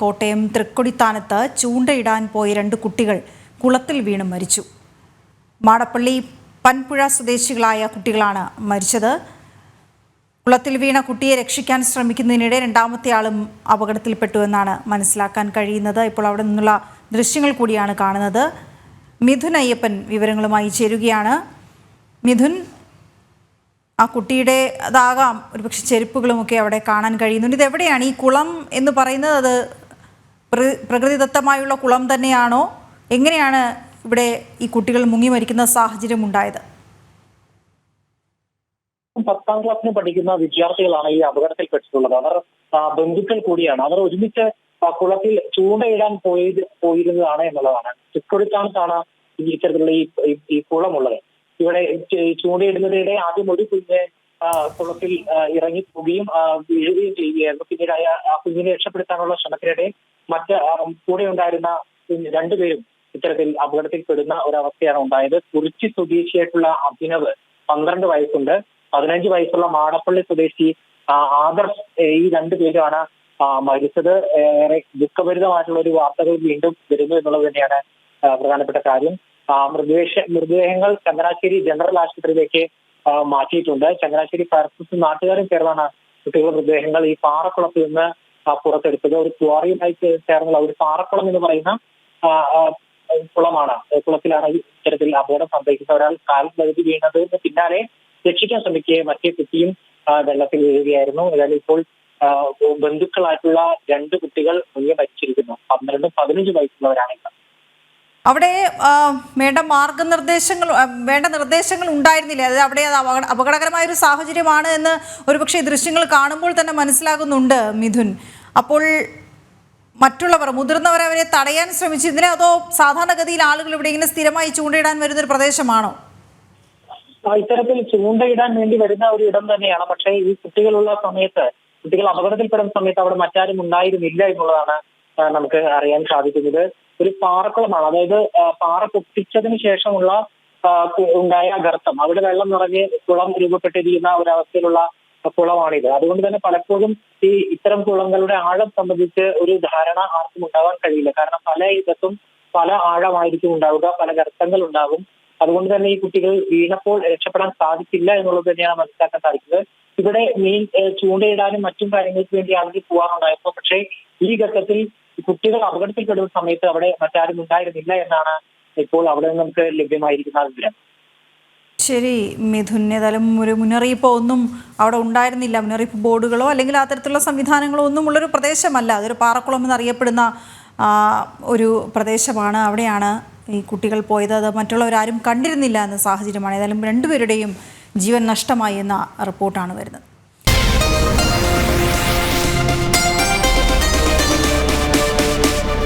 കോട്ടയം തൃക്കൊടിത്താനത്ത് ചൂണ്ടയിടാൻ പോയ രണ്ട് കുട്ടികൾ കുളത്തിൽ വീണ് മരിച്ചു. മാടപ്പള്ളി പൻപുഴ സ്വദേശികളായ കുട്ടികളാണ് മരിച്ചത്. കുളത്തിൽ വീണ കുട്ടിയെ രക്ഷിക്കാൻ ശ്രമിക്കുന്നതിനിടെ രണ്ടാമത്തെ ആളും അപകടത്തിൽപ്പെട്ടു എന്നാണ് മനസ്സിലാക്കാൻ കഴിയുന്നത്. ഇപ്പോൾ അവിടെ നിന്നുള്ള ദൃശ്യങ്ങൾ കൂടിയാണ് കാണുന്നത്. മിഥുൻ അയ്യപ്പൻ വിവരങ്ങളുമായി ചേരുകയാണ്. മിഥുൻ ആ കുട്ടിയുടെ അതാകാം. ഒരുപക്ഷെ ചെരുപ്പുകളുമൊക്കെ അവിടെ കാണാൻ കഴിയുന്നുണ്ട്. ഇതെവിടെയാണ് ഈ കുളം എന്ന് പറയുന്നത്? അത് പ്രകൃതിദത്തമായുള്ള കുളം തന്നെയാണോ? എങ്ങനെയാണ് ഇവിടെ ഈ കുട്ടികൾ മുങ്ങി മരിക്കുന്ന സാഹചര്യം ഉണ്ടായത്? പത്താം ക്ലാസ്സിന് പഠിക്കുന്ന വിദ്യാർത്ഥികളാണ് ഈ അപകടത്തിൽപ്പെട്ടിട്ടുള്ളത് അവർ ബന്ധുക്കൾ കൂടിയാണ്. അവർ ഒരുമിച്ച് കുളത്തിൽ ചൂണ്ടയിടാൻ പോയി പോയിരുന്നതാണ് എന്നുള്ളതാണ്. ചുക്കൊടുത്താണത്താണ് ഈ ഇത്തരത്തിലുള്ള ഈ ഈ- കുളമുള്ളത്. ഇവിടെ ചൂണ്ടയിടുന്നതിനിടെ ആദ്യം ഒരു കുഞ്ഞ് കുളത്തിൽ ഇറങ്ങി പോവുകയും വീഴുകയും ചെയ്യുകയായിരുന്നു. പിന്നീട് ആ കുഞ്ഞിനെ രക്ഷപ്പെടുത്താനുള്ള ശ്രമത്തിനിടെ മറ്റ് കൂടെ ഉണ്ടായിരുന്ന രണ്ടുപേരും ഇത്തരത്തിൽ അപകടത്തിൽപ്പെടുന്ന ഒരവസ്ഥയാണ് ഉണ്ടായത്. കുറിച്ചി സ്വദേശിയായിട്ടുള്ള അഭിനവ് പന്ത്രണ്ട് വയസ്സുണ്ട്. പതിനഞ്ച് വയസ്സുള്ള മാടപ്പള്ളി സ്വദേശി ആദർശ് ഈ രണ്ടു പേരുമാണ് മരിച്ചത്. ഏറെ ദുഃഖഭരിതമായിട്ടുള്ള ഒരു വാർത്തകൾ വീണ്ടും വരുന്നു എന്നുള്ളത് തന്നെയാണ് പ്രധാനപ്പെട്ട കാര്യം. മൃതദേഹ മൃതദേഹങ്ങൾ ചങ്ങനാശ്ശേരി ജനറൽ ആശുപത്രിയിലേക്ക് മാറ്റിയിട്ടുണ്ട്. ചങ്ങനാശ്ശേരി ഫയർഫോഴ്സും നാട്ടുകാരും ചേർന്നാണ് കുട്ടികളുടെ മൃതദേഹങ്ങൾ ഈ പാറക്കുളത്ത് നിന്ന് പുറത്തെടുത്തത് ഒരു ക്വാറിയുമായി ചേർന്നുള്ള ഒരു പാറക്കുളം എന്ന് പറയുന്ന കുളമാണ്. കുളത്തിലാണ് ഇത്തരത്തിൽ അപകടം സംഭവിക്കുന്നത്. ഒരാൾ കാൽ വഴുതി വീണത് പിന്നാലെ രക്ഷിക്കാൻ ശ്രമിക്കുകയെ മറ്റേ കുട്ടിയും വെള്ളത്തിൽ വീഴുകയായിരുന്നു. ഏതായാലും ഇപ്പോൾ ബന്ധുക്കളായിട്ടുള്ള രണ്ട് കുട്ടികൾ മുന്നേ മരിച്ചിരിക്കുന്നു. പന്ത്രണ്ടും പതിനഞ്ച് വയസ്സുള്ളവരാണ് ഇന്ന് അവിടെ വേണ്ട മാർഗനിർദ്ദേശങ്ങൾ വേണ്ട നിർദ്ദേശങ്ങൾ ഉണ്ടായിരുന്നില്ല? അതായത് അവിടെ അത് അപകട അപകടകരമായ ഒരു സാഹചര്യമാണ് എന്ന് ഒരുപക്ഷെ ദൃശ്യങ്ങൾ കാണുമ്പോൾ തന്നെ മനസ്സിലാകുന്നുണ്ട് മിഥുൻ. അപ്പോൾ മറ്റുള്ളവർ മുതിർന്നവർ അവരെ തടയാൻ ശ്രമിച്ചതിനെ അതോ സാധാരണഗതിയിൽ ആളുകൾ ഇവിടെ ഇങ്ങനെ സ്ഥിരമായി ചൂണ്ടയിടാൻ വരുന്ന ഒരു പ്രദേശമാണോ? ഇത്തരത്തിൽ ചൂണ്ടയിടാൻ വേണ്ടി വരുന്ന ഒരു ഇടം തന്നെയാണ്. പക്ഷേ ഈ കുട്ടികളുള്ള സമയത്ത് കുട്ടികൾ അപകടത്തിൽപ്പെടുന്ന സമയത്ത് അവിടെ മറ്റാരും ഉണ്ടായിരുന്നില്ല എന്നുള്ളതാണ് നമുക്ക് അറിയാൻ സാധിക്കുന്നത്. ഒരു പാറക്കുളമാണ്. അതായത് പാറ പൊട്ടിച്ചതിന് ശേഷമുള്ള ഉണ്ടായ ഗർത്തം അവിടെ വെള്ളം നിറഞ്ഞ് കുളം രൂപപ്പെട്ടിരിക്കുന്ന ഒരവസ്ഥയിലുള്ള കുളമാണിത്. അതുകൊണ്ട് തന്നെ പലപ്പോഴും ഈ ഇത്തരം കുളങ്ങളുടെ ആഴം സംബന്ധിച്ച് ഒരു ധാരണ ആർക്കും ഉണ്ടാവാൻ കഴിയില്ല. കാരണം പല ഇടത്തും പല ആഴമായിരിക്കും ഉണ്ടാവുക പല ഗർത്തങ്ങൾ ഉണ്ടാകും അതുകൊണ്ട് തന്നെ ഈ കുട്ടികൾ വീണപ്പോൾ രക്ഷപ്പെടാൻ സാധിക്കില്ല എന്നുള്ളത് തന്നെയാണ് മനസ്സിലാക്കാൻ സാധിക്കുന്നത്. ഇവിടെ മീൻ ചൂണ്ടയിടാനും മറ്റും കാര്യങ്ങൾക്ക് വേണ്ടി ആളുകൾ പോകാറുണ്ടായിരുന്നു പക്ഷേ ഈ ഘട്ടത്തിൽ കുട്ടികൾ അപകടത്തിൽപ്പെടുന്ന സമയത്ത് അവിടെ മറ്റാരും ഉണ്ടായിരുന്നില്ല എന്നാണ് ഇപ്പോൾ അവിടെ നമുക്ക് ലഭ്യമായിരിക്കുന്ന വിവരം. ശരി മിഥുൻ ഒരു മുന്നറിയിപ്പോ ഒന്നും അവിടെ ഉണ്ടായിരുന്നില്ല. മുന്നറിയിപ്പ് ബോർഡുകളോ അല്ലെങ്കിൽ അത്തരത്തിലുള്ള സംവിധാനങ്ങളോ ഒന്നും ഉള്ളൊരു പ്രദേശമല്ല. അതൊരു പാറക്കുളം എന്നറിയപ്പെടുന്ന ഒരു പ്രദേശമാണ്. അവിടെയാണ് ഈ കുട്ടികൾ പോയത്. അത് മറ്റുള്ളവരാരും കണ്ടിരുന്നില്ല എന്ന സാഹചര്യമാണ്. ഏതായാലും രണ്ടുപേരുടെയും ജീവൻ നഷ്ടമായി എന്ന റിപ്പോർട്ടാണ് വരുന്നത്.